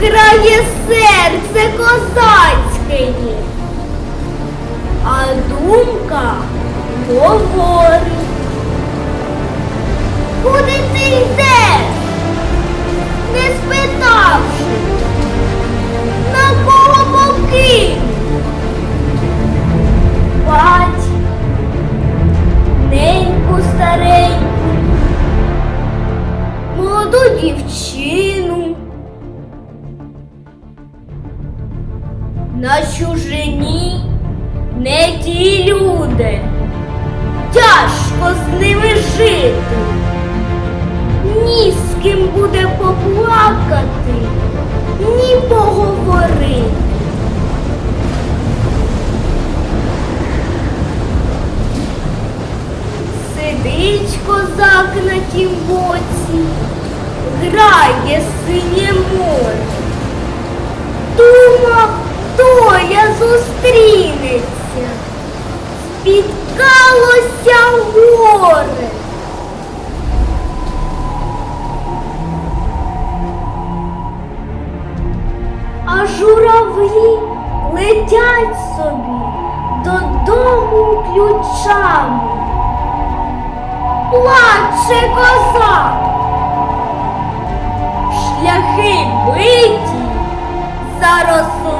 грає серце козацьке, а думка говорить. На чужині не ті люди, тяжко з ними жити. Ні з ким буде поплакати, ні поговорити. Сидить козак на тім боці, грає синє спіткалося горе. А журавлі летять собі додому ключами. Плаче козак, шляхи биті, заросли.